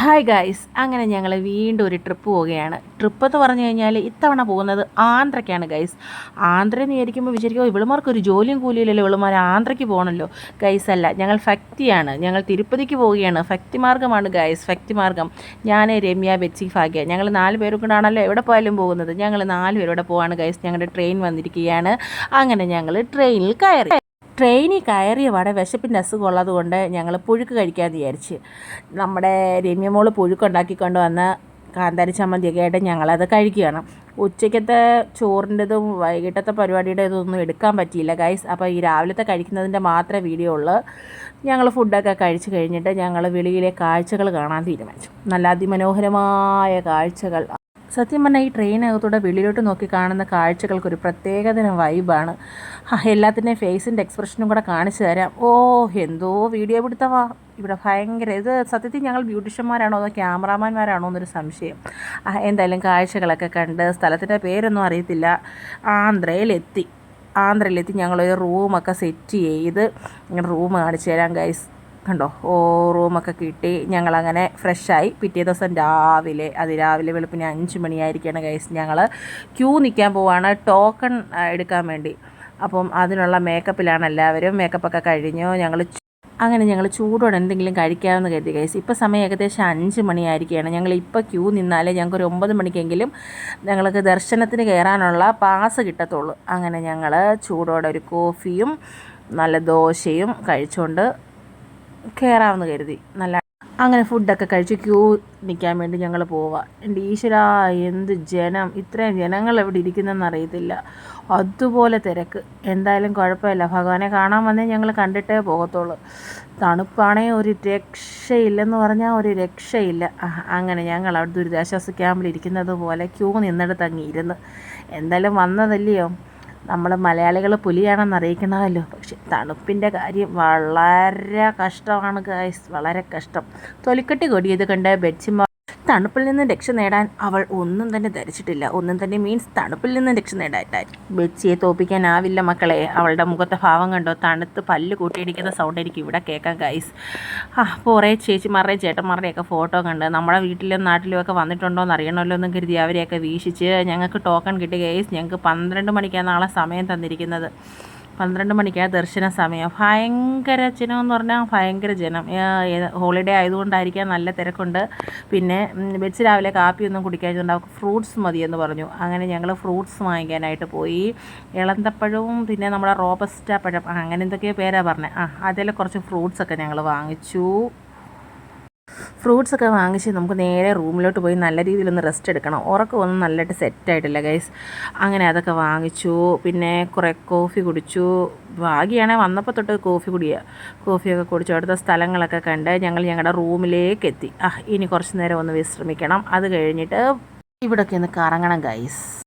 Hi guys അങ്ങനെ ഞങ്ങൾ വീണ്ടും ഒരു ട്രിപ്പ് പോവുകയാണ്. ട്രിപ്പ് എന്ന് പറഞ്ഞു കഴിഞ്ഞാൽ ഇത്തവണ പോകുന്നത് ആന്ധ്രയ്ക്കാണ് ഗൈസ് ആന്ധ്ര എന്ന് വിചാരിക്കുമ്പോൾ വിചാരിക്കുമോ ഒരു ജോലിയും കൂലിയില്ലല്ലോ ഇവിളമാർ ആന്ധ്രയ്ക്ക് പോകണമല്ലോ ഗൈസ് അല്ല ഞങ്ങൾ ഫക്തിയാണ്. ഞങ്ങൾ തിരുപ്പതിക്ക് പോവുകയാണ്. ഫക്തി മാർഗമാണ് ഗൈസ് ഫക്തി മാർഗം ഞാൻ രമ്യ ബെച്ചി ഭാഗ്യ ഞങ്ങൾ നാല് പേരും കൂടാണല്ലോ എവിടെ പോയാലും പോകുന്നത്. ഞങ്ങൾ നാല് പേരോടെ പോവാണ് ഗൈസ് ഞങ്ങളുടെ ട്രെയിൻ വന്നിരിക്കുകയാണ്. അങ്ങനെ ഞങ്ങൾ ട്രെയിനിൽ കയറി. ട്രെയിനിൽ കയറിയ പാടെ വിശപ്പിന്റെ അസുഖം ഉള്ളതുകൊണ്ട് ഞങ്ങൾ പുഴുക്ക് കഴിക്കാമെന്ന് വിചാരിച്ച്. നമ്മുടെ രമ്യമോൾ പുഴുക്കുണ്ടാക്കിക്കൊണ്ട് വന്ന കാന്താരി ചമ്മന്തിയൊക്കെ ആയിട്ട് ഞങ്ങളത് കഴിക്കുകയാണ്. ഉച്ചയ്ക്കത്തെ ചോറിന്റെതും വൈകിട്ടത്തെ പരിപാടിയുടെ ഇതൊന്നും എടുക്കാൻ പറ്റിയില്ല ഗൈസ് അപ്പോൾ ഈ രാവിലത്തെ കഴിക്കുന്നതിന്റെ മാത്രമേ വീഡിയോ ഉള്ളൂ ഞങ്ങൾ ഫുഡൊക്കെ കഴിച്ച് കഴിഞ്ഞിട്ട് ഞങ്ങൾ വെളിയിലെ കാഴ്ചകൾ കാണാൻ തീരുമാനിച്ചു. നല്ല അതിമനോഹരമായ കാഴ്ചകൾ. സത്യം പറഞ്ഞാൽ ഈ ട്രെയിനകത്തൂടെ വെളിയിലോട്ട് നോക്കി കാണുന്ന കാഴ്ചകൾക്കൊരു പ്രത്യേകതരം വൈബാണ് എല്ലാത്തിന്റെയും ഫേസിന്റെ എക്സ്പ്രഷനും കൂടെ കാണിച്ചു തരാം. ഓ എന്തോ വീഡിയോ പിടുത്തവാ. ഇവിടെ ഭയങ്കര ഇത് സത്യത്തിൽ ഞങ്ങൾ ബ്യൂട്ടീഷ്യന്മാരാണോ അതോ ക്യാമറാമാൻമാരാണോ എന്നൊരു സംശയം. എന്തായാലും കാഴ്ചകളൊക്കെ കണ്ട് സ്ഥലത്തിന്റെ പേരൊന്നും അറിയത്തില്ല. ആന്ധ്രയിലെത്തി. ആന്ധ്രയിലെത്തി ഞങ്ങളൊരു റൂമൊക്കെ സെറ്റ് ചെയ്ത് റൂം കാണിച്ചു തരാം ഗൈസ് കണ്ടോ? ഓ റൂമൊക്കെ കിട്ടി. ഞങ്ങളങ്ങനെ ഫ്രഷായി. പിറ്റേ ദിവസം രാവിലെ അതിരാവിലെ വെളുപ്പിന് അഞ്ച് മണിയായിരിക്കുകയാണ് ഗൈസ് ഞങ്ങൾ ക്യൂ നിൽക്കാൻ പോവാണ്. ടോക്കൺ എടുക്കാൻ വേണ്ടി. അപ്പം അതിനുള്ള മേക്കപ്പിലാണ് എല്ലാവരും. മേക്കപ്പൊക്കെ കഴിഞ്ഞു. ഞങ്ങൾ അങ്ങനെ ഞങ്ങൾ ചൂടോടെ എന്തെങ്കിലും കഴിക്കാമെന്ന് കരുതി ഗൈസ് ഇപ്പോൾ സമയം ഏകദേശം അഞ്ച് മണിയായിരിക്കുകയാണ് ഞങ്ങൾ ഇപ്പോൾ ക്യൂ നിന്നാലേ ഞങ്ങൾക്ക് ഒരു ഒമ്പത് മണിക്കെങ്കിലും ഞങ്ങൾക്ക് ദർശനത്തിന് കയറാനുള്ള പാസ് കിട്ടത്തുള്ളൂ. അങ്ങനെ ഞങ്ങൾ ചൂടോടെ ഒരു കോഫിയും നല്ല ദോശയും കഴിച്ചുകൊണ്ട് കയറാമെന്ന് കരുതി. നല്ല അങ്ങനെ ഫുഡൊക്കെ കഴിച്ച് ക്യൂ നിൽക്കാൻ വേണ്ടി ഞങ്ങൾ പോവാം. എന്റെ ഈശ്വര എന്ത് ജനം? ഇത്രയും ജനങ്ങൾ എവിടെ ഇരിക്കുന്നതെന്ന് അറിയത്തില്ല. അതുപോലെ തിരക്ക്. എന്തായാലും കുഴപ്പമില്ല. ഭഗവാനെ കാണാൻ വന്നേ ഞങ്ങൾ കണ്ടിട്ടേ പോകത്തുള്ളൂ. തണുപ്പാണേ ഒരു രക്ഷയില്ലെന്ന് പറഞ്ഞാൽ ഒരു രക്ഷയില്ല. അങ്ങനെ ഞങ്ങൾ അവിടെ ദുരിതാശ്വാസ ക്യാമ്പിൽ ഇരിക്കുന്നത് പോലെ ക്യൂ നിന്നിടത്ത് അങ്ങ് ഇരുന്ന്. എന്തായാലും വന്നതല്ലയോ? നമ്മൾ മലയാളികൾ പുലിയാണെന്ന് അറിയിക്കണമല്ലോ. പക്ഷെ തണുപ്പിന്റെ കാര്യം വളരെ കഷ്ടമാണ് ഗായ്സ് വളരെ കഷ്ടം. തൊലിക്കട്ടി കൊടിയത് കണ്ട് ബെഡ്സിമാർ തണുപ്പിൽ നിന്ന് രക്ഷ നേടാൻ അവൾ ഒന്നും തന്നെ ധരിച്ചിട്ടില്ല. ഒന്നും തന്നെ മീൻസ് തണുപ്പിൽ നിന്ന് രക്ഷ നേടാൻ ബെച്ചിയെ തോപ്പിക്കാനാവില്ല മക്കളെ. അവളുടെ മുഖത്തെ ഭാവം കണ്ടോ? തണുത്ത് പല്ല് കൂട്ടിയിടിക്കുന്ന സൗണ്ട് എനിക്ക് ഇവിടെ കേൾക്കാം ഗൈസ് ആ കുറേ ചേച്ചിമാരുടെയും ചേട്ടന്മാരുടെയൊക്കെ ഫോട്ടോ കണ്ട്. നമ്മുടെ വീട്ടിലും നാട്ടിലും ഒക്കെ വന്നിട്ടുണ്ടോ എന്ന് അറിയണമല്ലോ എന്ന് കരുതി അവരെയൊക്കെ വീശിച്ച് ഞങ്ങൾക്ക് ടോക്കൺ കിട്ടി ഗൈസ് ഞങ്ങൾക്ക് പന്ത്രണ്ട് മണിക്കാണ് നാളെ സമയം തന്നിരിക്കുന്നത്. പന്ത്രണ്ട് മണിക്കാണ് ദർശന സമയം. ഭയങ്കര ജനം എന്ന് പറഞ്ഞാൽ ഭയങ്കര ജനം. ഹോളിഡേ ആയതുകൊണ്ടായിരിക്കാം നല്ല തിരക്കുണ്ട്. പിന്നെ വെച്ച് രാവിലെ കാപ്പിയൊന്നും കുടിക്കാത്തതുകൊണ്ട് അവർക്ക് ഫ്രൂട്ട്സ് മതിയെന്ന് പറഞ്ഞു. അങ്ങനെ ഞങ്ങൾ ഫ്രൂട്ട്സ് വാങ്ങിക്കാനായിട്ട് പോയി. ഇളന്തപ്പഴവും പിന്നെ നമ്മുടെ റോബസ്റ്റ പഴം അങ്ങനെ എന്തൊക്കെയോ പേരാണ് പറഞ്ഞത് ആ അതിൽ കുറച്ച് ഫ്രൂട്ട്സൊക്കെ ഞങ്ങൾ വാങ്ങിച്ചു. ഫ്രൂട്ട്സ് ഒക്കെ വാങ്ങിച്ച് നമുക്ക് നേരെ റൂമിലോട്ട് പോയി നല്ല രീതിയിലൊന്ന് റെസ്റ്റ് എടുക്കണം. ഉറക്കമൊന്നും നല്ലതായിട്ട് സെറ്റായിട്ടില്ല ഗൈസ് അങ്ങനെ അതൊക്കെ വാങ്ങിച്ചു. പിന്നെ കുറേ കോഫി കുടിച്ചു. ഭാഗ്യമാണെങ്കിൽ വന്നപ്പോൾ തൊട്ട് കോഫി കുടിയുക കോഫിയൊക്കെ കുടിച്ചു. അവിടുത്തെ സ്ഥലങ്ങളൊക്കെ കണ്ട് ഞങ്ങൾ ഞങ്ങളുടെ റൂമിലേക്ക് എത്തി. ആ ഇനി കുറച്ച് നേരം ഒന്ന് വിശ്രമിക്കണം. അത് കഴിഞ്ഞിട്ട് ഇവിടെയൊക്കെ ഒന്ന് കറങ്ങണം ഗൈസ്